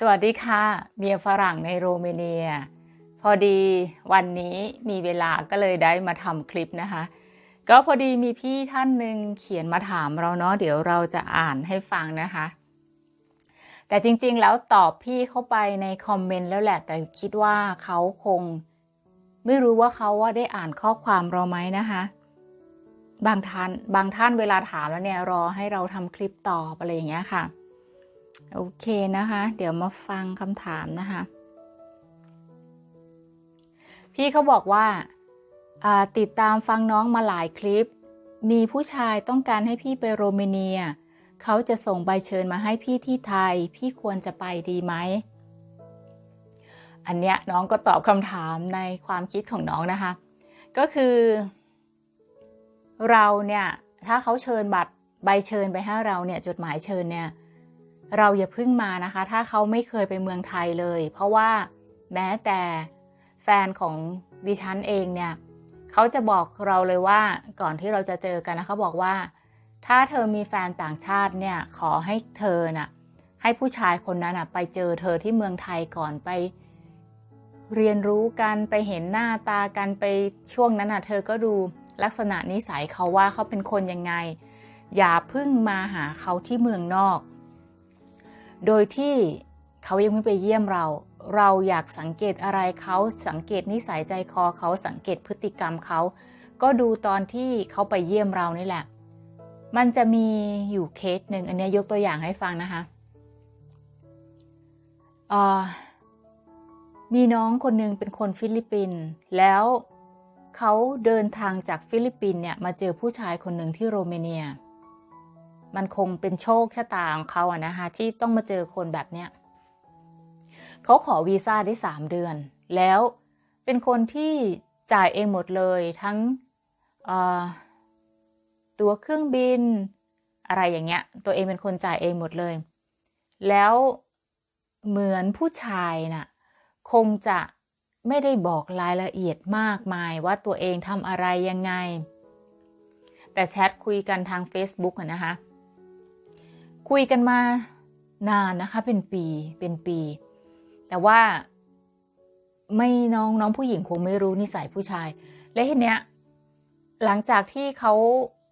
สวัสดีค่ะ เมียฝรั่งในโรมาเนีย พอดีวันนี้มีเวลาก็เลยได้มาทำคลิปนะคะ ก็พอดีมีพี่ท่านหนึ่งเขียนมาถามเราเนาะเดี๋ยวเราจะอ่านให้ฟังนะคะ แต่จริงๆแล้วตอบพี่เข้าไปในคอมเมนต์แล้วแหละ แต่คิดว่าเขาคง ไม่รู้ว่าเขาว่าได้อ่านข้อความเราไหมนะคะ บางท่านบางท่านเวลาถามแล้วเนี่ยรอให้เราทำคลิปตอบอะไรอย่างเงี้ยค่ะ โอเคนะคะ เดี๋ยวมาฟังคำถามนะคะ พี่เขาบอกว่าาติดตามฟังน้องมาหลายคลิป มีผู้ชายต้องการให้พี่ไปโรมาเนีย เขาจะส่งใบเชิญมาให้พี่ที่ไทย พี่ควรจะไปดีไหม อันเนี้ยน้องก็ตอบคำถามในความคิดของน้องนะคะ ก็คือ เราเนี่ย ถ้าเขาเชิญบัตรใบเชิญไปให้เราเนี่ยจดหมายเชิญเนี่ย เราอย่าพึ่งมานะคะ ถ้าเขาไม่เคยไปเมืองไทยเลย เพราะว่าแม้แต่แฟนของดิฉันเองเนี่ยเขาจะบอกเราเลยว่าก่อนที่เราจะเจอกันนะเขาบอกว่า ถ้าเธอมีแฟนต่างชาติเนี่ยขอให้เธอน่ะให้ผู้ชายคนนั้นน่ะไปเจอเธอที่เมืองไทยก่อนไป เรียนรู้กันไปเห็นหน้าตากันไปช่วงนั้นน่ะเธอก็ดูลักษณะนิสัยเขาว่าเขาเป็นคนยังไง อย่าพึ่งมาหาเขาที่เมืองนอก โดยที่เขายังไม่ไปเยี่ยมเรา เราอยากสังเกตอะไรเขาสังเกตนิสัยใจคอเขาสังเกตพฤติกรรมเขา ก็ดูตอนที่เขาไปเยี่ยมเรานี่แหละ มันจะมีอยู่เคสหนึ่งอันนี้ยกตัวอย่างให้ฟังนะคะมีน้องคนหนึ่งเป็นคนฟิลิปปินส์แล้วเขาเดินทางจากฟิลิปปินส์เนี่ยมาเจอผู้ชายคนหนึ่งที่โรมาเนีย มันคงเป็นโชคชะตาของเขาอะนะคะที่ต้องมาเจอคนแบบเนี้ยเขาขอวีซ่าได้สามเดือน แล้วเป็นคนที่จ่ายเองหมดเลยทั้งตัวเครื่องบิน อะไรอย่างเงี้ย ตัวเองเป็นคนจ่ายเองหมดเลย แล้วเหมือนผู้ชายน่ะคงจะไม่ได้บอกรายละเอียดมากมายว่าตัวเองทำอะไรยังไง แต่แชทคุยกันทาง Facebook อะนะคะ คุยกันมานานนะคะ เป็นปีเป็นปี แต่ว่าไม่น้องน้องผู้หญิงคงไม่รู้นิสัยผู้ชาย และทีเนี้ย หลังจากที่เขา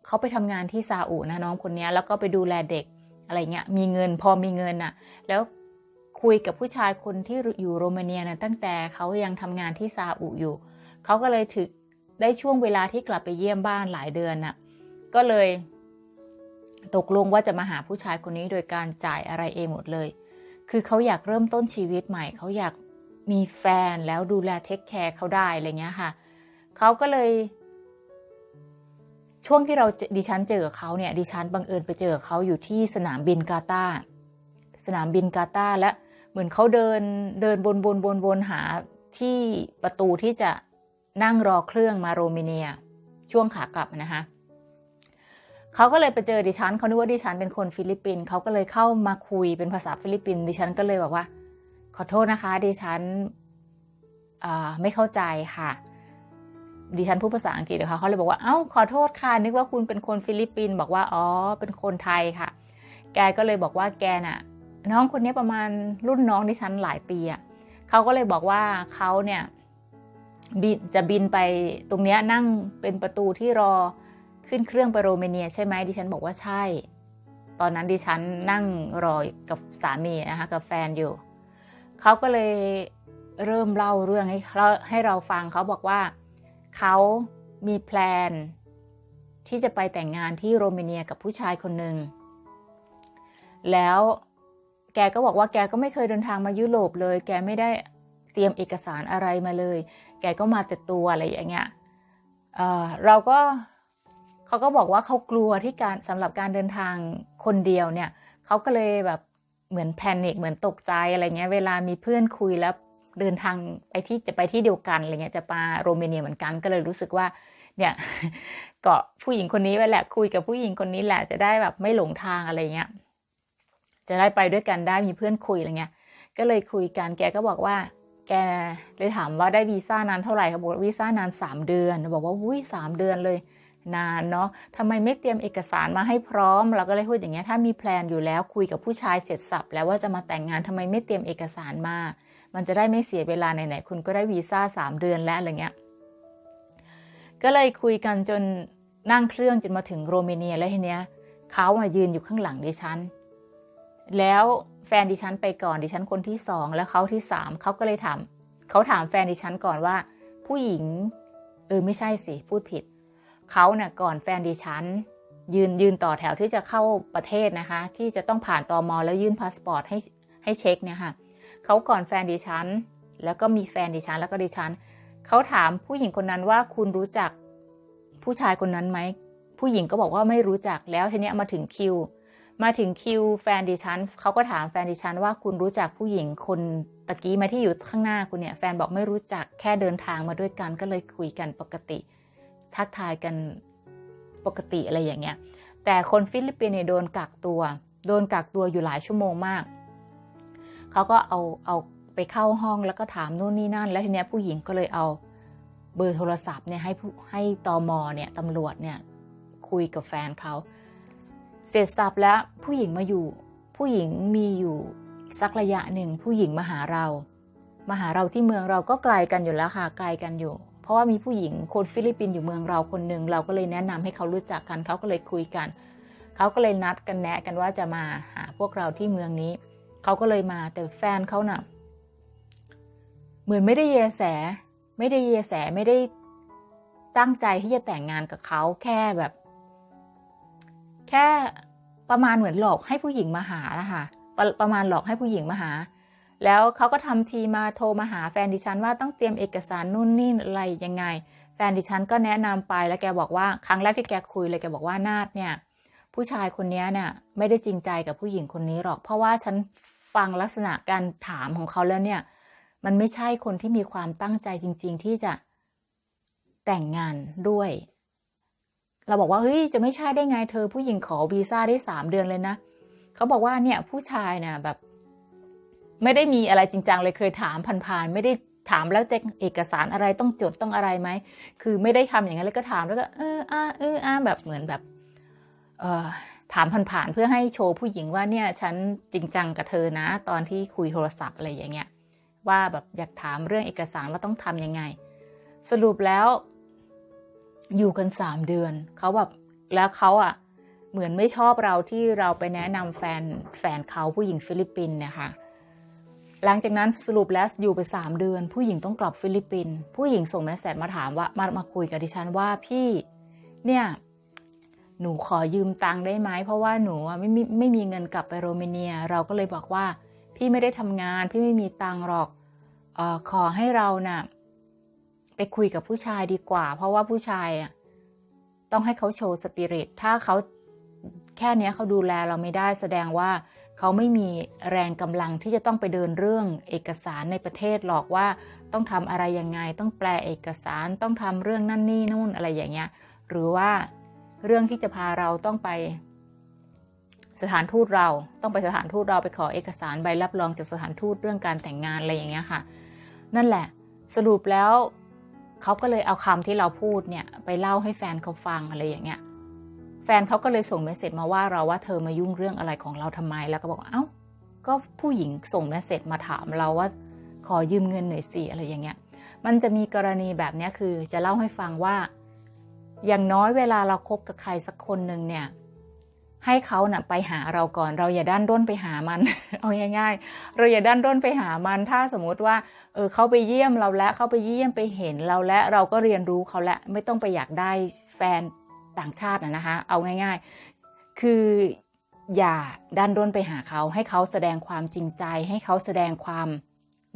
เขาไปทำงานที่ซาอุนะน้องคนนี้แล้วก็ไปดูแลเด็กอะไรเงี้ย มีเงินพอมีเงินอะแล้วคุยกับผู้ชายคนที่อยู่โรมาเนียนะตั้งแต่เขายังทำงานที่ซาอุอยู่เขาก็เลยถึกได้ช่วงเวลาที่กลับไปเยี่ยมบ้านหลายเดือนน่ะ ก็เลย ตกลงว่าจะมาหาผู้ชายคนนี้โดยการจ่ายอะไรเองหมดเลย คือเขาอยากเริ่มต้นชีวิตใหม่ เขาอยากมีแฟนแล้วดูแลเทคแคร์เขาได้อะไรเงี้ยค่ะ เขาก็เลย ช่วงที่เราดิฉันเจอเขาเนี่ย ดิฉันบังเอิญไปเจอเขาอยู่ที่สนามบินกาตาสนามบินกาตาและเหมือนเขาเดินเดินบนบนบนบนหาที่ประตูที่จะนั่งรอเครื่องมาโรมาเนีย ช่วงขากลับนะคะ เขาก็เลยไปเจอดิฉันเขาคิดว่าดิฉันเป็นคนฟิลิปปินส์เขาก็เลยเข้ามาคุยเป็นภาษาฟิลิปปินส์ดิฉันก็เลยบอกว่า ขอโทษนะคะ ดิฉันไม่เข้าใจค่ะ ดิฉันพูดภาษาอังกฤษนะคะเขาเลยบอกว่าเอ้าขอโทษค่ะนึกว่าคุณเป็นคนฟิลิปปินส์บอกว่าอ๋อเป็นคนไทยค่ะ แกก็เลยบอกว่าแกน่ะ น้องคนนี้ประมาณรุ่นน้องดิฉันหลายปีอะเขาก็เลยบอกว่าเขาเนี่ยบินจะบินไปตรงเนี้ยนั่งเป็นประตูที่รอ ขึ้นเครื่องไปโรมาเนียใช่ไหมดิฉันบอกว่าใช่ ตอนนั้นดิฉันนั่งรอกับสามีนะคะกับแฟนอยู่ เขาก็เลยเริ่มเล่าเรื่องให้ให้เราฟังเขาบอกว่าเขามีแพลนที่จะไปแต่งงานที่โรมาเนียกับผู้ชายคนหนึ่ง แล้วแกก็บอกว่าแกก็ไม่เคยเดินทางมายุโรปเลย แกไม่ได้เตรียมเอกสารอะไรมาเลย แกก็มาแต่ตัวอะไรอย่างเงี้ยเเราก็ เขาก็บอกว่าเขากลัวที่การสำหรับการเดินทางคนเดียวเนี่ยเขาก็เลยแบบเหมือนแพนิคเหมือนตกใจอะไรเงี้ย เวลามีเพื่อนคุยแล้วเดินทางไปที่จะไปที่เดียวกันอะไรเงี้ยจะมาโรมาเนียเหมือนกันก็เลยรู้สึกว่าเนี่ยเกาะผู้หญิงคนนี้ไว้แหละคุยกับผู้หญิงคนนี้แหละจะได้แบบไม่หลงทางอะไรเงี้ยจะได้ไปด้วยกันได้มีเพื่อนคุยอะไรเงี้ย ก็เลยคุยกันแกก็บอกว่า แกเลยถามว่าได้วีซ่านานเท่าไหร่เขาบอกวีซ่านานสามเดือน บอกว่าอุ้ยสามเดือนเลย นานเนาะทำไมไม่เตรียมเอกสารมาให้พร้อม เราก็เลยพูดอย่างเงี้ยถ้ามีแพลนอยู่แล้วคุยกับผู้ชายเสร็จสับแล้วว่าจะมาแต่งงานทำไมไม่เตรียมเอกสารมา มันจะได้ไม่เสียเวลาไหนๆคุณก็ได้วีซ่าสามเดือนแล้วอะไรเงี้ยก็เลยคุยกันจนนั่งเครื่องจนมาถึงโรมาเนียแล้วทีเนี้ยเขามายืนอยู่ข้างหลังดิฉัน แล้วแฟนดิฉันไปก่อนดิฉันคนที่สองแล้วเขาที่สามเขาก็เลยถามเขาถามแฟนดิฉันก่อนว่า ผู้หญิงเออไม่ใช่สิพูดผิด เขาเนี่ยก่อนแฟนดิฉัน ยืนยืนต่อแถวที่จะเข้าประเทศนะคะ ที่จะต้องผ่านตอมอแล้วยื่นพาสปอร์ตให้ให้เช็คเนี่ยค่ะเขาก่อนแฟนดิฉัน แล้วก็มีแฟนดิฉันแล้วก็ดิฉันเขาถามผู้หญิงคนนั้นว่าคุณรู้จักผู้ชายคนนั้นไหมผู้หญิงก็บอกว่าไม่รู้จักแล้วทีนี้มาถึงคิว มาถึงคิวแฟนดิฉันเขาก็ถามแฟนดิฉันว่าคุณรู้จักผู้หญิงคนตะกี้ไหมาที่อยู่ข้างหน้าคุณเนี่ยแฟนบอกไม่รู้จักแค่เดินทางมาด้วยกันก็เลยคุยกันปกติ ทักทายกันปกติอะไรอย่างเงี้ย แต่คนฟิลิปปินส์เนี่ยโดนกักตัว โดนกักตัวอยู่หลายชั่วโมงมาก เขาก็เอาเอาไปเข้าห้องแล้วก็ถามนู่นนี่นั่น แล้วทีเนี้ยผู้หญิงก็เลยเอาเบอร์โทรศัพท์เนี่ยให้ผู้ให้ตอมอเนี่ยตำรวจเนี่ยคุยกับแฟนเขา เสร็จสับแล้วผู้หญิงมาอยู่ ผู้หญิงมีอยู่สักระยะหนึ่งผู้หญิงมาหาเรา มาหาเราที่เมืองเราก็ไกลกันอยู่แล้วค่ะไกลกันอยู่ เพราะว่ามีผู้หญิงคนฟิลิปปินส์อยู่เมืองเราคนหนึ่งเราก็เลยแนะนำให้เขารู้จักกันเขาก็เลยคุยกัน เขาก็เลยนัดกันแนะกันว่าจะมาหาพวกเราที่เมืองนี้ เขาก็เลยมาแต่แฟนเขาน่ะเหมือนไม่ได้เยแส ไม่ได้เยแสไม่ได้ตั้งใจที่จะแต่งงานกับเขาแค่แบบ แค่ประมาณเหมือนหลอกให้ผู้หญิงมาหานะคะประประมาณหลอกให้ผู้หญิงมาหา แล้วเขาก็ทำทีมาโทรมาหาแฟนดิฉันว่าต้องเตรียมเอกสารนู่นนี่อะไรยังไง แฟนดิฉันก็แนะนำไปแล้วแกบอกว่าครั้งแรกที่แกคุยเลยแกบอกว่านาดเนี่ย ผู้ชายคนนี้เนี่ยไม่ได้จริงใจกับผู้หญิงคนนี้หรอก เพราะว่าฉันฟังลักษณะการถามของเขาแล้วเนี่ย มันไม่ใช่คนที่มีความตั้งใจจริง ๆ ที่จะแต่งงานด้วย เราบอกว่าเฮ้ยจะไม่ใช่ได้ไงเธอผู้หญิงขอวีซ่าได้สามเดือนเลยนะเขาบอกว่าเนี่ยผู้ชายเนี่ยแบบ ไม่ได้มีอะไรจริงจังเลยเคยถามผ่านๆไม่ได้ถามแล้วแต่เอกสารอะไรต้องจดต้องอะไรไหมคือไม่ได้ทำอย่างนั้นเลยก็ถามแล้วก็เอออ้าเอออ้าแบบเหมือนแบบ เออถามผ่านๆเพื่อให้โชว์ผู้หญิงว่าเนี่ยฉันจริงจังกับเธอนะ ตอนที่คุยโทรศัพท์อะไรอย่างเงี้ย ว่าแบบอยากถามเรื่องเอกสารว่าต้องทำยังไง สรุปแล้ว อยู่กันสามเดือนเขาแบบแล้วเขาอะ เหมือนไม่ชอบเราที่เราไปแนะนำแฟนแฟนเขาผู้หญิงฟิลิปปินส์เนี่ยค่ะ หลังจากนั้นสรุปแล้วอยู่ไปสามเดือน ผู้หญิงต้องกลับฟิลิปปินส์ผู้หญิงส่งเมสเซจมาถามว่ามามาคุยกับดิฉันว่าพี่เนี่ยหนูขอยืมตังค์ได้ไหมเพราะว่าหนูไม่มีไม่มีเงินกลับไปโรมาเนีย เราก็เลยบอกว่า พี่ไม่ได้ทำงาน พี่ไม่มีตังค์หรอกออขอให้เรานะ่ะไปคุยกับผู้ชายดีกว่า เพราะว่าผู้ชายอะต้องให้เขาโชว์สปิริตถ้าเขาแค่นี้เขาดูแลเราไม่ได้แสดงว่า เขาไม่มีแรงกำลังที่จะต้องไปเดินเรื่องเอกสารในประเทศหรอกว่าต้องทำอะไรยังไง ต้องแปลเอกสารต้องทำเรื่องนั่นนี่นู่นอะไรอย่างเงี้ยหรือว่าเรื่องที่จะพาเราต้องไป สถานทูตเราต้องไปสถานทูตเราไปขอเอกสารใบรับรองจากสถานทูตเรื่องการแต่งงานอะไรอย่างเงี้ยค่ะ นั่นแหละสรุปแล้วเขาก็เลยเอาคำที่เราพูดเนี่ยไปเล่าให้แฟนเขาฟังอะไรอย่างเงี้ย แฟนเขาก็เลยส่งเมสเซจมาว่าเราว่าเธอมายุ่งเรื่องอะไรของเราทำไม แล้วก็บอกเอ้า ก็ผู้หญิงส่งเมสเซจมาถามเราว่า ขอยืมเงินหน่อยสิอะไรอย่างเงี้ย มันจะมีกรณีแบบนี้คือจะเล่าให้ฟังว่า อย่างน้อยเวลาเราคบกับใครสักคนหนึ่งเนี่ย ให้เขานะ่ะไปหาเราก่อน เราอย่าด้านด้นไปหามัน เอาง่ายๆ เราอย่าด้านด้นไปหามัน ถ้าสมมุติว่า เออเขาไปเยี่ยมเราแล้วเขาไปเยี่ยมไปเห็นเราแล้วเราก็เรียนรู้เขาแล้วไม่ต้องไปอยากได้แฟน ต่างชาตินะคะ เอาง่าย ๆ คืออย่าด้านด้นไปหาเขา ให้เขาแสดงความจริงใจ ให้เขาแสดงความ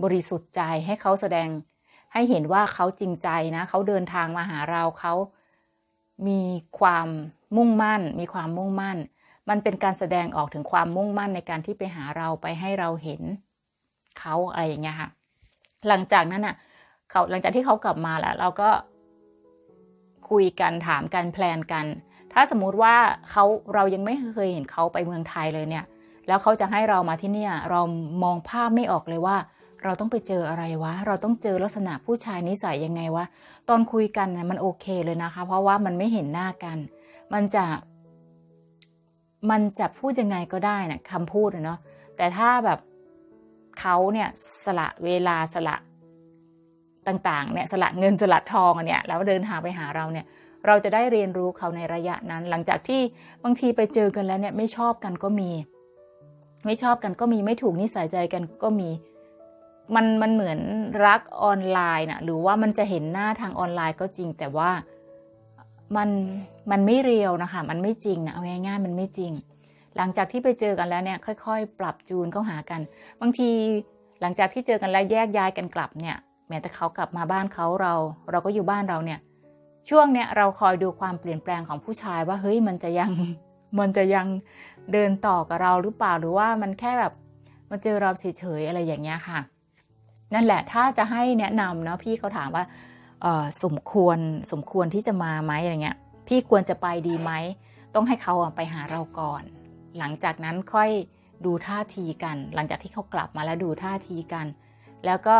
บริสุทธิ์ใจ ให้เขาแสดงให้เห็นว่าเขาจริงใจนะ เขาเดินทางมาหาเราเขามีความมุ่งมั่น มีความมุ่งมั่น มันเป็นการแสดงออกถึงความมุ่งมั่นในการที่ไปหาเราไปให้เราเห็นเขาอะไรอย่างเงี้ยค่ะ หลังจากนั้นอะเขาหลังจากที่เขากลับมาแล้ว เราก็ คุยกันถามกันแพลนกัน ถ้าสมมุติว่าเขาเรายังไม่เคยเห็นเขาไปเมืองไทยเลยเนี่ย แล้วเขาจะให้เรามาที่เนี่ยเรามองภาพไม่ออกเลยว่า เราต้องไปเจออะไรวะ เราต้องเจอลักษณะผู้ชายนิสัยยังไงวะตอนคุยกันนะมันโอเคเลยนะคะ เพราะว่ามันไม่เห็นหน้ากัน มันจะ มันจะพูดยังไงก็ได้นะคำพูดเนาะแต่ถ้าแบบเขาเนี่ยสละเวลาสละ ต่างๆเนี่ยสละเงินสละทองอันเนี่ยแล้วเดินทางไปหาเราเนี่ยเราจะได้เรียนรู้เขาในระยะนั้น หลังจากที่บางทีไปเจอกันแล้วเนี่ยไม่ชอบกันก็มี ไม่ชอบกันก็มีไม่ถูกนิสัยใจกันก็มี มันมันเหมือนรักออนไลน์นะหรือว่ามันจะเห็นหน้าทางออนไลน์ก็จริง แต่ว่ามันมันไม่เรียวนะคะ มันไม่จริงนะเอาง่ายๆมันไม่จริง หลังจากที่ไปเจอกันแล้วเนี่ยค่อย ๆ ปรับจูนเข้าหากัน บางทีหลังจากที่เจอกันแล้วแยกย้ายกันกลับเนี่ย แม้แต่เขากลับมาบ้านเขาเรา เราก็อยู่บ้านเราเนี่ย ช่วงเนี้ยเราคอยดูความเปลี่ยนแปลงของผู้ชายว่าเฮ้ยมันจะยังมันจะยังเดินต่อกับเราหรือเปล่าหรือว่ามันแค่แบบมาเจอเราเฉยๆอะไรอย่างเงี้ยค่ะ นั่นแหละถ้าจะให้แนะนำเนาะพี่เขาถามว่าสมควรสมควรที่จะมาไหมอะไรเงี้ย พี่ควรจะไปดีไหม ต้องให้เขาไปหาเราก่อน หลังจากนั้นค่อยดูท่าทีกัน หลังจากที่เขากลับมาแล้วดูท่าทีกัน แล้วก็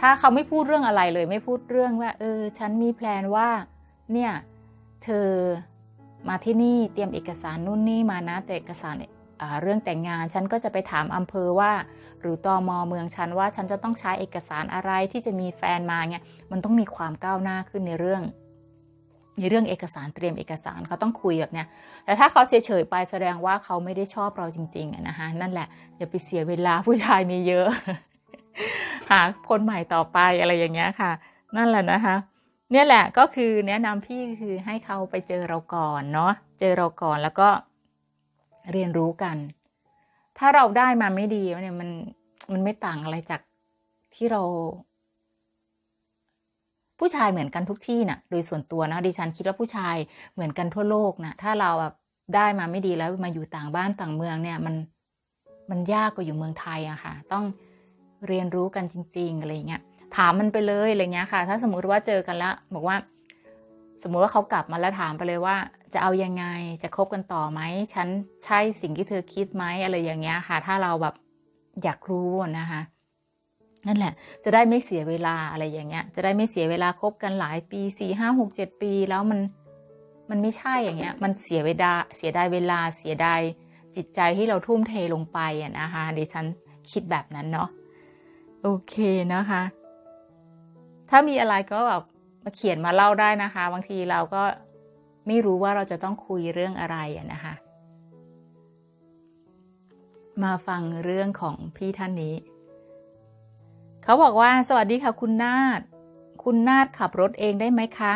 ถ้าเขาไม่พูดเรื่องอะไรเลย ไม่พูดเรื่องว่า เออ ฉันมีแพลนว่า เนี่ย เธอมาที่นี่เตรียมเอกสารนู่นนี่มานะ แต่เอกสารเรื่องแต่งงาน ฉันก็จะไปถามอำเภอว่า หรือตอมอเมืองฉันว่าฉันจะต้องใช้เอกสารอะไรที่จะมีแฟนมาเนี่ยมันต้องมีความก้าวหน้าขึ้นในเรื่อง ในเรื่องเอกสารเตรียมเอกสารเขาต้องคุยแบบเนี้ยแต่ถ้าเขาเฉยๆไปแสดงว่าเขาไม่ได้ชอบเราจริงๆนะคะนั่นแหละอย่าไปเสียเวลาผู้ชายมีเยอะ หาคนใหม่ต่อไปอะไรอย่างเงี้ยค่ะ นั่นแหละนะคะ เนี่ยแหละก็คือแนะนำพี่คือให้เขาไปเจอเราก่อนเนาะเจอเราก่อนแล้วก็เรียนรู้กัน ถ้าเราได้มาไม่ดีเนี่ยมันมันไม่ต่างอะไรจากที่เรา ผู้ชายเหมือนกันทุกที่นะ่ะ โดยส่วนตัวนะดิฉันคิดว่าผู้ชายเหมือนกันทั่วโลกนะถ้าเราแบบได้มาไม่ดีแล้วมาอยู่ต่างบ้านต่างเมืองเนี่ย มันมันยากกว่าอยู่เมืองไทยอะค่ะ ต้อง เรียนรู้กันจริงๆอะไรเงี้ยถามมันไปเลยอะไรเงี้ยค่ะ ถ้าสมมุติว่าเจอกันแล้วบอกว่า สมมุติว่าเขากลับมาแล้วถามไปเลยว่า จะเอายังไงจะคบกันต่อไหมฉันใช่สิ่งที่เธอคิดไหมอะไรอย่างเงี้ยค่ะ ถ้าเราแบบอยากรู้นะคะนั่นแหละ จะได้ไม่เสียเวลาอะไรอย่างเงี้ย จะได้ไม่เสียเวลาคบกันหลายปีสี่ห้าหกเจ็ดปี แล้วมันมันไม่ใช่อย่างเงี้ย มันเสียเวลาเสียดายเวลาเสียดายจิตใจที่เราทุ่มเทลงไปอะนะคะดิฉันคิดแบบนั้นเนาะ โอเคนะคะ ถ้ามีอะไรก็แบบมาเขียนมาเล่าได้นะคะ บางทีเราก็ไม่รู้ว่าเราจะต้องคุยเรื่องอะไรนะคะ มาฟังเรื่องของพี่ท่านนี้ เขาบอกว่า สวัสดีค่ะคุณนาฏคุณนาฏขับรถเองได้ไหมคะ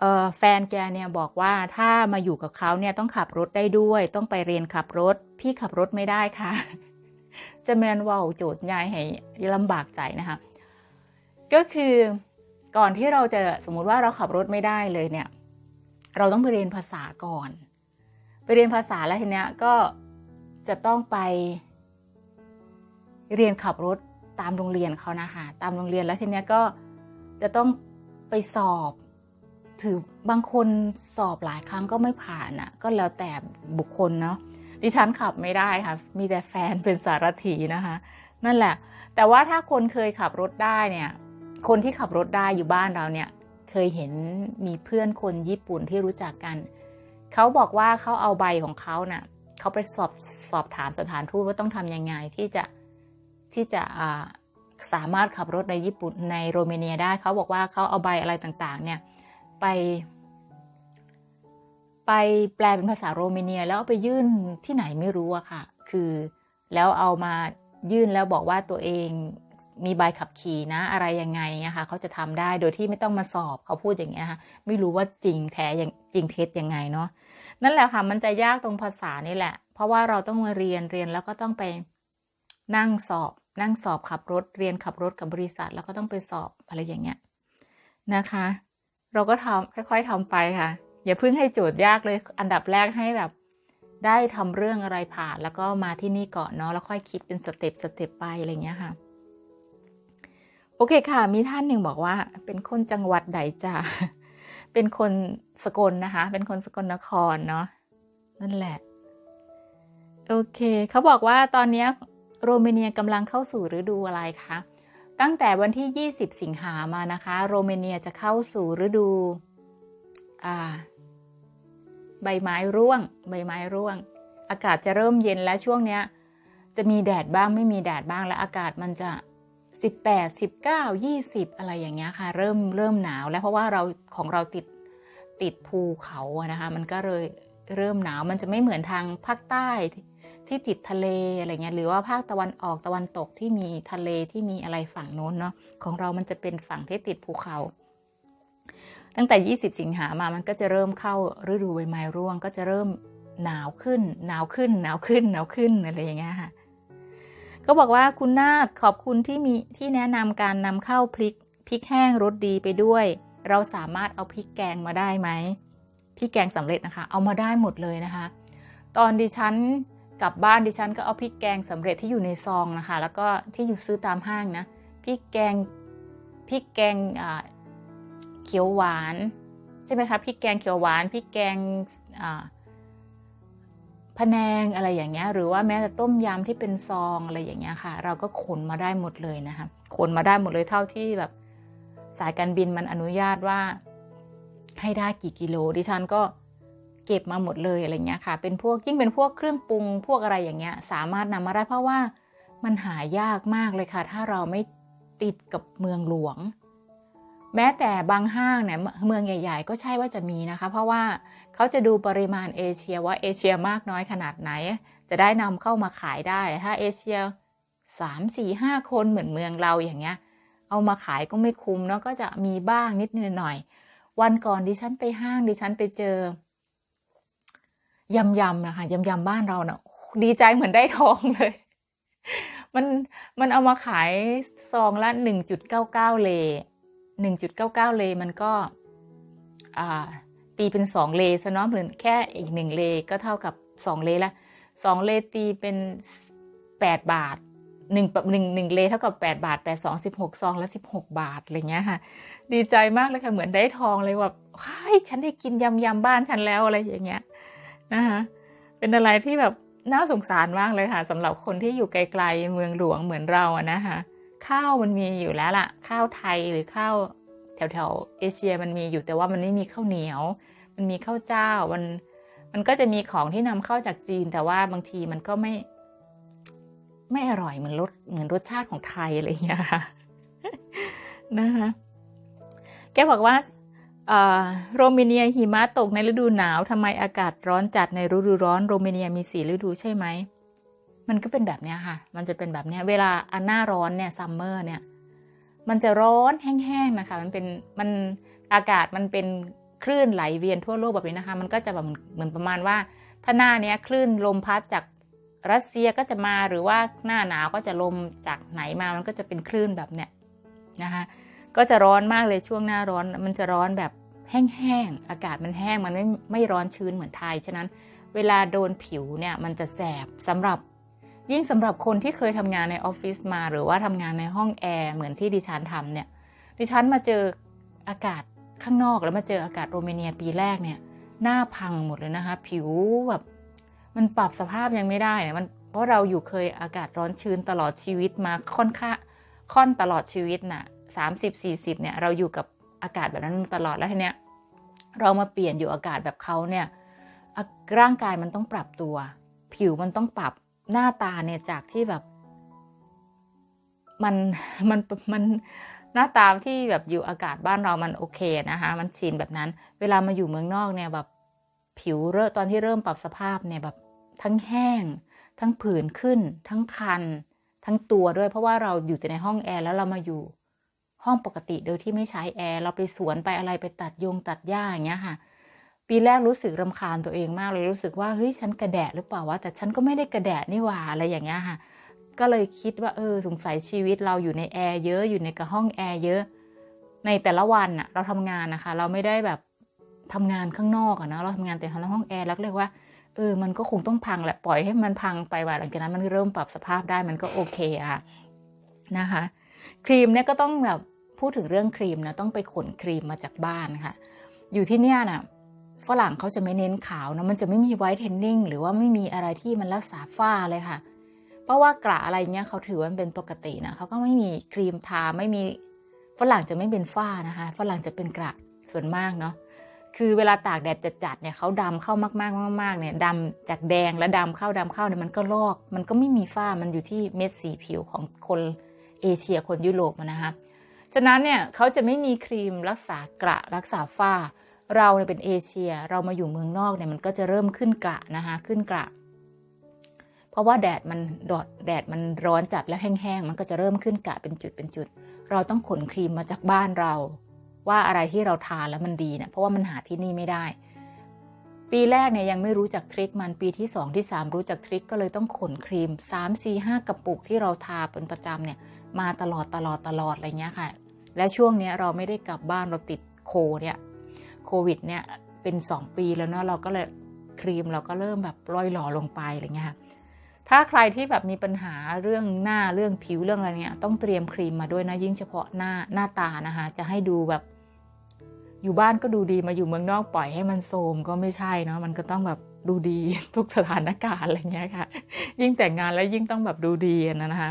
เออแฟนแกเนี่ยบอกว่าถ้ามาอยู่กับเขาเนี่ยต้องขับรถได้ด้วย ต้องไปเรียนขับรถ พี่ขับรถไม่ได้ค่ะ จะแมนว่าโจทย์ยายให้ลำบากใจนะคะ ก็คือก่อนที่เราจะสมมุติว่าเราขับรถไม่ได้เลยเนี่ย เราต้องไปเรียนภาษาก่อน ไปเรียนภาษาแล้วทีเนี้ยก็จะต้องไป เรียนขับรถตามโรงเรียนเขานะคะตามโรงเรียนแล้วทีเนี้ยก็จะต้องไปสอบ ถือบางคนสอบหลายครั้งก็ไม่ผ่านอะ่ะ ก็แล้วแต่บุคคลเนาะ ดิฉันขับไม่ได้ค่ะ มีแต่แฟนเป็นสารถีนะคะ นั่นแหละ แต่ว่าถ้าคนเคยขับรถได้เนี่ย คนที่ขับรถได้อยู่บ้านเราเนี่ย เคยเห็นมีเพื่อนคนญี่ปุ่นที่รู้จักกัน เขาบอกว่าเขาเอาใบของเขาเนะ่ะเขาไปสอบสอบถามสถานทูตว่าต้องทำยังไงที่จะที่จะสามารถขับรถในญี่ปุ่นในโรมาเนียได้ เขาบอกว่าเขาเอาใบอะไรต่างๆ เนี่ยไป ไปแปลเป็นภาษาโรมาเนีย แล้วเอาไปยื่นที่ไหนไม่รู้อะค่ะ คือแล้วเอามายื่นแล้วบอกว่าตัวเองมีใบขับขี่นะ อะไรยังไงนะคะเขาจะทำได้โดยที่ไม่ต้องมาสอบเขาพูดอย่างเงี้ยค่ะไม่รู้ว่าจริงแท้ยังจริงเท็จยังไงเนาะนั่นแหละค่ะมันจะยากตรงภาษานี่แหละ เพราะว่าเราต้องมาเรียนเรียนแล้วก็ต้องไปนั่งสอบ นั่งสอบขับรถเรียนขับรถกับบริษัท แล้วก็ต้องไปสอบอะไรอย่างเงี้ยนะคะ เราก็ทำค่อย ๆทำไปค่ะ อย่าเพิ่งให้โจทย์ยากเลย อันดับแรกให้แบบ ได้ทำเรื่องอะไรผ่าน แล้วก็มาที่นี่ก่อนเนาะแล้วค่อยคิดเป็นสเต็ปสเต็ปไปอะไรเงี้ยค่ะ โอเคค่ะ มีท่านหนึ่งบอกว่า เป็นคนจังหวัดใดจ้าเป็นคนสกลนะคะ เป็นคนสกลนครเนาะนั่นแหละ โอเค เขาบอกว่าตอนนี้โรเมเนียกำลังเข้าสู่ฤดูอะไรคะตั้งแต่วันที่ 20 สิงหามานะคะ โรเมเนียจะเข้าสู่ฤดูอ่า ใบไม้ร่วง ใบไม้ร่วง อากาศจะเริ่มเย็นและช่วงเนี้ย จะมีแดดบ้างไม่มีแดดบ้างและอากาศมันจะ 18 19 20 อะไรอย่างเงี้ยค่ะ เริ่มเริ่มหนาวแล้วเพราะว่าเราของเราติดติดภูเขาอะนะคะ มันก็เลยเริ่มหนาวมันจะไม่เหมือนทางภาคใต้ที่ติดทะเลอะไรเงี้ยหรือว่าภาคตะวันออกตะวันตกที่มีทะเลที่มีอะไรฝั่งโน้นเนาะของเรามันจะเป็นฝั่งที่ติดภูเขา ตั้งแต่ 20 สิงหามามันก็จะเริ่มเข้าฤดูใบไม้ร่วง ก็จะเริ่มหนาวขึ้น หนาวขึ้น หนาวขึ้น หนาวขึ้นอะไรอย่างเงี้ยค่ะ ก็บอกว่าคุณนาฏขอบคุณที่มีที่แนะนำการนำเข้าพริกพริกแห้งรสดีไปด้วย เราสามารถเอาพริกแกงมาได้ไหมพริกแกงสำเร็จนะคะ เอามาได้หมดเลยนะคะ ตอนดิฉันกลับบ้านดิฉันก็เอาพริกแกงสำเร็จที่อยู่ในซองนะคะ แล้วก็ที่อยู่ซื้อตามห้างนะพริกแกงพริกแกง เขียวหวาน ใช่ไหมคะพริกแกงเขียวหวานพริกแกงพะแนงอะไรอย่างเงี้ยหรือว่าแม้แต่ต้มยำที่เป็นซองอะไรอย่างเงี้ยค่ะ เราก็ขนมาได้หมดเลยนะคะขนมาได้หมดเลยเท่าที่แบบสายการบินมันอนุญาตว่า ให้ได้กี่กิโลดิฉันก็เก็บมาหมดเลยอะไรเงี้ยค่ะ เป็นพวกยิ่งเป็นพวกเครื่องปรุง พวกอะไรอย่างเงี้ย สามารถนำมาได้เพราะว่ามันหายากมากเลยค่ะ ถ้าเราไม่ติดกับเมืองหลวง แม้แต่บางห้างเนี่ยเมืองใหญ่ ๆ ก็ใช่ว่าจะมีนะคะ เพราะว่าเขาจะดูปริมาณเอเชียว่าเอเชียมากน้อยขนาดไหน จะได้นำเข้ามาขายได้ ถ้าเอเชียสามสี่ห้าคนเหมือนเมืองเราอย่างเงี้ย เอามาขายก็ไม่คุ้มเนาะก็จะมีบ้างนิดหน่อย วันก่อนดิฉันไปห้างดิฉันไปเจอยำยำนะคะยำยำบ้านเราเนาะดีใจเหมือนได้ทองเลย มันมันเอามาขายซองละหนึ่งจุดเก้าเก้าเล หนึ่งจุดเก้าเก้าเลมันก็ตีเป็นสองเลซะเนาะหรือแค่อีกหนึ่งเลก็เท่ากับสองเลละสองเลตีเป็นแปดบาทหนึ่งหนึ่งหนึ่งเลเท่ากับแปดบาทแปดสองสิบหกซองละสิบหกบาทอะไรเงี้ยค่ะ ดีใจมากเลยค่ะ เหมือนได้ทองเลยว่าเฮ้ยฉันได้กินยำยำบ้านฉันแล้วอะไรอย่างเงี้ยนะคะเป็นอะไรที่แบบน่าสงสารมากเลยค่ะสำหรับคนที่อยู่ไกลๆเมืองหลวงเหมือนเราอะนะคะ ข้าวมันมีอยู่แล้วล่ะ ข้าวไทยหรือข้าวแถวๆเอเชียมันมีอยู่แต่ว่ามันไม่มีข้าวเหนียว มันมีข้าวเจ้ามันมันก็จะมีของที่นำเข้าจากจีน แต่ว่าบางทีมันก็ไม่ ไม่อร่อยเหมือนรสเหมือนรสชาติของไทยอะไรอย่างเงี้ยค่ะนะคะแกบอกว่าโรมาเนียหิมะตกในฤดูหนาวทำไมอากาศร้อนจัดในฤดูร้อน โรมาเนียมีสี่ฤดูใช่ไหม มันก็เป็นแบบนี้ค่ะ มันจะเป็นแบบนี้ เวลาอันหน้าร้อนเนี่ยซัมเมอร์เนี่ย มันจะร้อนแห้งๆนะคะ มันเป็น มันอากาศมันเป็นคลื่นไหลเวียนทั่วโลกแบบนี้นะคะ มันก็จะแบบเหมือนประมาณว่า ถ้าหน้าเนี้ยคลื่นลมพัดจากรัสเซียก็จะมา หรือว่าหน้าหนาวก็จะลมจากไหนมา มันก็จะเป็นคลื่นแบบเนี้ยนะคะ ก็จะร้อนมากเลยช่วงหน้าร้อน มันจะร้อนแบบแห้งๆ อากาศมันแห้ง มันไม่ไม่ร้อนชื้นเหมือนไทย ฉะนั้น เวลาโดนผิวเนี่ย มันจะแสบสำหรับ ยิ่งสำหรับคนที่เคยทำงานในออฟฟิศมา หรือว่าทำงานในห้องแอร์เหมือนที่ดิฉันทำเนี่ย ดิฉันมาเจออากาศข้างนอกแล้วมาเจออากาศโรมาเนียปีแรกเนี่ย หน้าพังหมดเลยนะคะ ผิวแบบมันปรับสภาพยังไม่ได้เนี่ยมันเพราะเราอยู่เคยอากาศร้อนชื้นตลอดชีวิตมาค่อนข้างค่อนตลอดชีวิตน่ะสามสิบสี่สิบเนี่ยเราอยู่กับอากาศแบบนั้นตลอดแล้วทีเนี้ยเรามาเปลี่ยนอยู่อากาศแบบเขาเนี่ยร่างกายมันต้องปรับตัว ผิวมันต้องปรับ หน้าตาเนี่ยจากที่แบบ มันมันมันหน้าตาที่แบบอยู่อากาศบ้านเรามันโอเคนะคะมันชินแบบนั้น เวลามาอยู่เมืองนอกเนี่ยแบบผิวเริ่มตอนที่เริ่มปรับสภาพเนี่ยแบบทั้งแห้ง ทั้งผื่นขึ้น ทั้งคัน ทั้งตัวด้วย เพราะว่าเราอยู่แต่ในห้องแอร์แล้วเรามาอยู่ห้องปกติโดยที่ไม่ใช้แอร์เราไปสวนไปอะไรไปตัดยงตัดหญ้าอย่างเงี้ยค่ะ ปีแรกรู้สึกรำคาญตัวเองมากเลยรู้สึกว่าเฮ้ยฉันกระแดะหรือเปล่าวะแต่ฉันก็ไม่ได้กระแดะนี่หว่าอะไรอย่างเงี้ยค่ะ ก็เลยคิดว่าเออสงสัยชีวิตเราอยู่ในแอร์เยอะอยู่ในกระห้องแอร์เยอะ ในแต่ละวันอะเราทำงานนะคะ เราไม่ได้แบบทำงานข้างนอกอะนะเราทำงานแต่ในห้องแอร์แล้วเลยว่าเออมันก็คงต้องพังแหละปล่อยให้มันพังไปว่าหลังจากนั้นมันเริ่มปรับสภาพได้มันก็โอเคอะนะคะ ครีมเนี่ยก็ต้องแบบพูดถึงเรื่องครีมนะต้องไปขนครีมมาจากบ้านค่ะ อยู่ที่เนี่ยน่ะ ฝรั่งเขาจะไม่เน้นขาวนะมันจะไม่มีไวท์เทนนิ่งหรือว่าไม่มีอะไรที่มันรักษาฝ้าเลยค่ะ เพราะว่ากระอะไรเงี้ยเขาถือว่ามันเป็นปกตินะเขาก็ไม่มีครีมทาไม่มีฝรั่งจะไม่เป็นฝ้านะคะฝรั่งจะเป็นกระส่วนมากเนาะคือเวลาตากแดดจัดๆเนี่ยเขาดำเข้ามากๆมากๆเนี่ยดำจากแดงแล้วดำเข้าดำเข้าเนี่ยมันก็ลอก มันก็ไม่มีฝ้ามันอยู่ที่เม็ดสีผิวของคนเอเชียคนยุโรปนะคะฉะนั้นเนี่ยเขาจะไม่มีครีมรักษากระรักษาฝ้า เราเนี่ยเป็นเอเชีย เรามาอยู่เมืองนอกเนี่ยมันก็จะเริ่มขึ้นกระนะคะขึ้นกระเพราะว่าแดดมันดอดแดดมันร้อนจัดและแห้งๆมันก็จะเริ่มขึ้นกะเป็นจุดเป็นจุด เราต้องขนครีมมาจากบ้านเรา ว่าอะไรที่เราทานแล้วมันดีนะเพราะว่ามันหาที่นี่ไม่ได้ ปีแรกเนี่ยยังไม่รู้จักทริคมันปีที่ 2 ที่ 3 รู้จักทริคก็เลยต้องขนครีม 3 4 5 กระปุกที่เราทาเป็นประจำเนี่ยมาตลอดตลอดตลอดอะไรเงี้ยค่ะ และช่วงนี้เราไม่ได้กลับบ้านเราติดโคเนี่ย โควิดเนี่ยเป็น 2 ปีแล้วเนาะเราก็เลยครีมเราก็เริ่มแบบร่อยหล่อลงไปอะไรเงี้ยค่ะถ้าใครที่แบบมีปัญหาเรื่องหน้าเรื่องผิวเรื่องอะไรเนี่ยต้องเตรียมครีมมาด้วยนะยิ่งเฉพาะหน้าหน้าตานะคะ จะให้ดูแบบ อยู่บ้านก็ดูดีมาอยู่เมืองนอกปล่อยให้มันโทมก็ไม่ใช่เนาะมันก็ต้องแบบดูดีทุกสถานการณ์อะไรเงี้ยค่ะ ยิ่งแต่งงานแล้วยิ่งต้องแบบดูดีนะนะคะ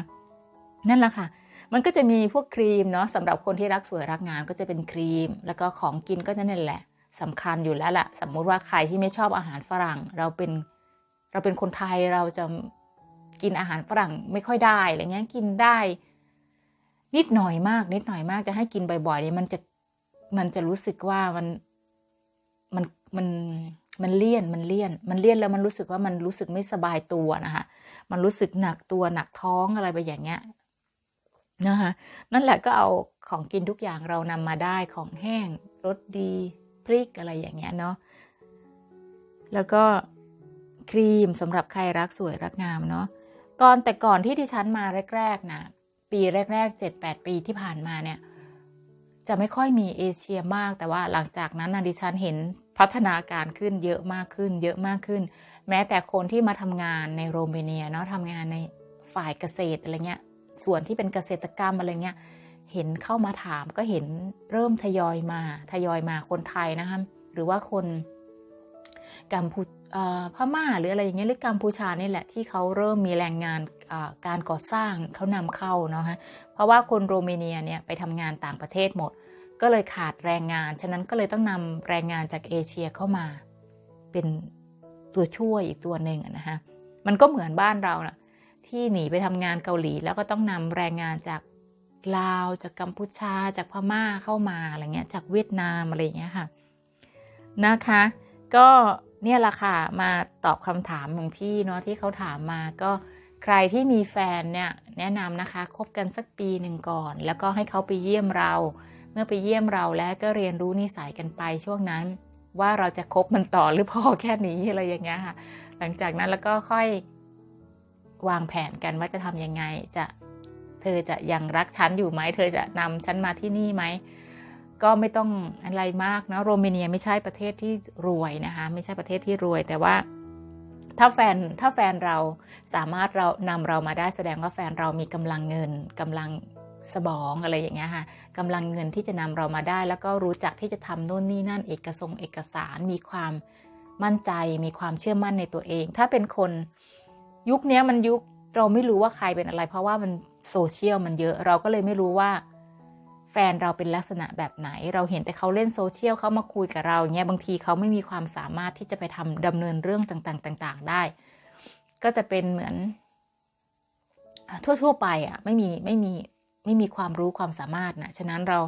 นั่นแหละค่ะ มันก็จะมีพวกครีมเนาะสำหรับคนที่รักสวยรักงามก็จะเป็นครีม แล้วก็ของกินก็นั่นแหละสำคัญอยู่แล้วแหละสมมุติว่าใครที่ไม่ชอบอาหารฝรั่ง เราเป็นเราเป็นคนไทยเราจะกินอาหารฝรั่งไม่ค่อยได้อะไรเงี้ยกินได้ นิดหน่อยมาก นิดหน่อยมากจะให้กินบ่อยๆเนี่ยมันจะมันจะรู้สึกว่ามันมันมันมันเลี่ยนมันเลี่ยน มันเลี่ยนแล้วมันรู้สึกว่ามันรู้สึกไม่สบายตัวนะคะมันรู้สึกหนักตัวหนักท้องอะไรไปอย่างเงี้ย นะคะนั่นแหละก็เอาของกินทุกอย่างเรานำมาได้ของแห้งรสดีพริกอะไรอย่างเงี้ยเนาะแล้วก็ครีมสำหรับใครรักสวยรักงามเนาะตอนแต่ก่อนที่ดิฉันมาแรกๆนะปีแรกๆเจ็ดแปดปีที่ผ่านมาเนี่ย จะไม่ค่อยมีเอเชียมากแต่ว่าหลังจากนั้นนะดิฉันเห็นพัฒนาการขึ้นเยอะมากขึ้น เยอะมากขึ้น แม้แต่คนที่มาทำงานในโรมาเนียเนาะทำงานในฝ่ายเกษตรอะไรเงี้ย ส่วนที่เป็นเกษตรกรรมอะไรเงี้ยเห็นเข้ามาถามก็เห็นเริ่มทยอยมาทยอยมาคนไทยนะคะหรือว่าคนกัมพูพม่าหรืออะไรอย่างเงี้ยหรือกัมพูชานี่แหละที่เขาเริ่มมีแรงงานการก่อสร้างเขานำเข้าเนาะฮะเพราะว่าคนโรมาเนียเนี่ยไปทำงานต่างประเทศหมด ก็เลยขาดแรงงาน ฉะนั้นก็เลยต้องนำแรงงานจากเอเชียเข้ามา เป็นตัวช่วยอีกตัวหนึ่งนะฮะมันก็เหมือนบ้านเรานะ ที่หนีไปทำงานเกาหลี แล้วก็ต้องนำแรงงานจากลาวจากกัมพูชา จากพม่าเข้ามาอะไรเงี้ยจากเวียดนามอะไรเงี้ยค่ะนะคะ ก็เนี่ยละค่ะมาตอบคำถามของพี่เนาะที่เขาถามมาก็ใครที่มีแฟนเนี่ยแนะนำนะคะคบกันสักปีหนึ่งก่อน แล้วก็ให้เขาไปเยี่ยมเรา เมื่อไปเยี่ยมเราแล้วก็เรียนรู้นิสัยกันไปช่วงนั้น ว่าเราจะคบมันต่อหรือพอแค่นี้อะไรอย่างเงี้ยค่ะ หลังจากนั้นแล้วก็ค่อย วางแผนกันว่าจะทำยังไงจะเธอจะยังรักฉันอยู่ไหมเธอจะนำฉันมาที่นี่ไหมก็ไม่ต้องอะไรมากนะโรมาเนียไม่ใช่ประเทศที่รวยนะคะไม่ใช่ประเทศที่รวย แต่ว่าถ้าแฟนถ้าแฟนเราสามารถเรานำเรามาได้แสดงว่าแฟนเรามีกำลังเงินกำลังสบองอะไรอย่างเงี้ยค่ะกำลังเงินที่จะนำเรามาได้ แล้วก็รู้จักที่จะทำโน่นนี่นั่นเอกสงเอกสารมีความมั่นใจมีความเชื่อมั่นในตัวเอง ถ้าเป็นคน ยุคนี้มันยุคเราไม่รู้ว่าใครเป็นอะไร เพราะว่ามันโซเชียลมันเยอะ เราก็เลยไม่รู้ว่า แฟนเราเป็นลักษณะแบบไหน เราเห็นแต่เขาเล่นโซเชียลเขามาคุยกับเราเงี้ยบางทีเขาไม่มีความสามารถที่จะไปทำดำเนินเรื่องต่างๆ ต่าง ๆ ได้ ก็จะเป็นเหมือนทั่ว ๆ ไปอะไม่มีไม่มีไม่มีความรู้ความสามารถนะฉะนั้นเรา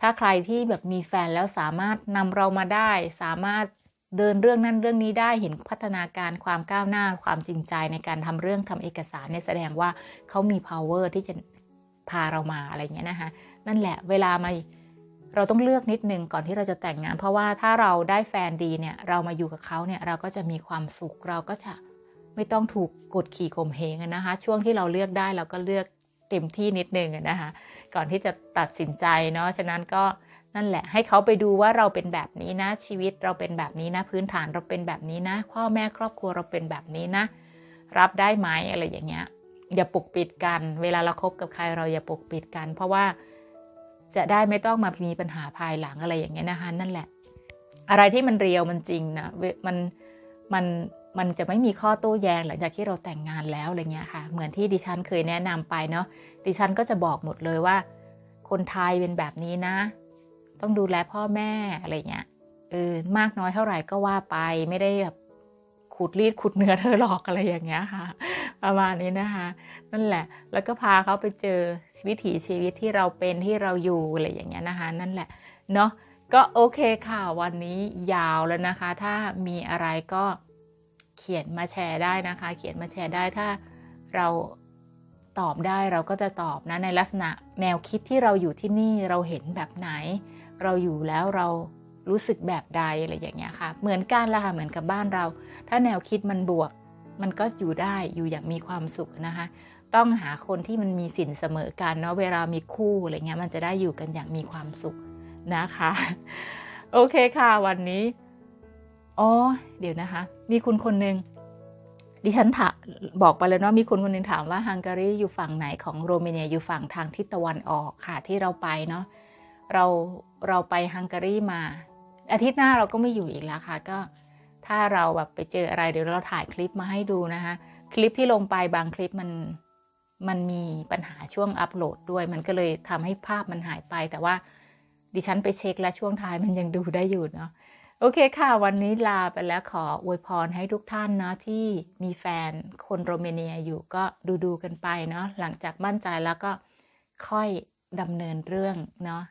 ถ้าใครที่แบบมีแฟนแล้วสามารถนำเรามาได้ สามารถ เดินเรื่องนั้นเรื่องนี้ได้เห็นพัฒนาการความก้าวหน้าความจริงใจในการทำเรื่องทำเอกสารเนี่ยแสดงว่าเขามี power ที่จะพาเรามาอะไรเงี้ยนะคะนั่นแหละเวลามาเราต้องเลือกนิดนึงก่อนที่เราจะแต่งงาน เพราะว่าถ้าเราได้แฟนดีเนี่ยเรามาอยู่กับเขาเนี่ยเราก็จะมีความสุขเราก็จะไม่ต้องถูกกดขี่ข่มเหงนะคะ ช่วงที่เราเลือกได้เราก็เลือกเต็มที่นิดนึงนะคะ ก่อนที่จะตัดสินใจเนาะฉะนั้นก็ นั่นแหละ ให้เขาไปดูว่าเราเป็นแบบนี้นะ ชีวิตเราเป็นแบบนี้นะ พื้นฐานเราเป็นแบบนี้นะ พ่อแม่ครอบครัวเราเป็นแบบนี้นะ รับได้ไหมอะไรอย่างเงี้ยอย่าปกปิดกัน เวลาเราครบกับใครเราอย่าปกปิดกัน เพราะว่าจะได้ไม่ต้องมามีปัญหาภายหลังอะไรอย่างเงี้ยนะคะนั่นแหละ อะไรที่มันเรียวมันจริงนะมันมันมันจะไม่มีข้อโต้แย้งหลังจากที่เราแต่งงานแล้วอะไรเงี้ยค่ะ เหมือนที่ดิฉันเคยแนะนำไปเนาะดิฉันก็จะบอกหมดเลยว่า คนไทยเป็นแบบนี้นะ ต้องดูแลพ่อแม่อะไรเงี้ยเออมากน้อยเท่าไหร่ก็ว่าไปไม่ได้แบบขูดรีดขุดเนื้อเธอหรอกอะไรอย่างเงี้ยค่ะ ประมาณนี้นะคะ นั่นแหละ แล้วก็พาเขาไปเจอวิถีชีวิตที่เราเป็นที่เราอยู่อะไรอย่างเงี้ยนะคะ นั่นแหละเนาะก็โอเคค่ะวันนี้ยาวแล้วนะคะ ถ้ามีอะไรก็เขียนมาแชร์ได้นะคะ เขียนมาแชร์ได้ถ้าเราตอบได้เราก็จะตอบนะในลักษณะแนวคิดที่เราอยู่ที่นี่เราเห็นแบบไหน เราอยู่แล้วเรารู้สึกแบบใดอะไรอย่างเงี้ยค่ะ เหมือนกันละค่ะ เหมือนกับบ้านเรา ถ้าแนวคิดมันบวก มันก็อยู่ได้อยู่อย่างมีความสุขนะคะ ต้องหาคนที่มันมีสินเสมอกันเนาะเวลามีคู่อะไรเงี้ยมันจะได้อยู่กันอย่างมีความสุขนะคะ โอเคค่ะวันนี้อ๋อเดี๋ยวนะคะ มีคุณคนหนึ่งดิฉันถามบอกไปแล้วเนาะมีคนคนหนึ่งถามว่าฮังการีอยู่ฝั่งไหนของโรมาเนียอยู่ฝั่งทางทิศตะวันออกค่ะที่เราไปเนาะเรา เราไปฮังการีมา อาทิตย์หน้าเราก็ไม่อยู่อีกแล้วค่ะ ก็ถ้าเราแบบไปเจออะไรเดี๋ยวเราถ่ายคลิปมาให้ดูนะคะ คลิปที่ลงไปบางคลิปมันมันมีปัญหาช่วงอัปโหลดด้วย มันก็เลยทำให้ภาพมันหายไป แต่ว่าดิฉันไปเช็คแล้วช่วงท้ายมันยังดูได้อยู่เนาะโอเคค่ะ วันนี้ลาไปแล้วขออวยพรให้ทุกท่านเนาะที่มีแฟนคนโรมาเนียอยู่ก็ดูดูกันไปเนาะหลังจากมั่นใจแล้วก็ค่อยดำเนินเรื่องเนาะ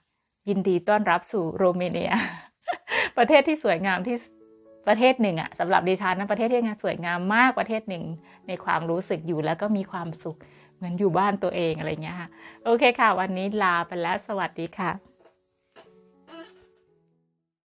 ยินดีต้อนรับสู่โรมาเนีย ประเทศที่สวยงามที่ประเทศหนึ่งอะสำหรับดิฉันนะประเทศที่งานสวยงามมากประเทศหนึ่ง ในความรู้สึกอยู่แล้วก็มีความสุขเหมือนอยู่บ้านตัวเองอะไรเงี้ยค่ะโอเคค่ะ วันนี้ลาไปแล้วสวัสดีค่ะ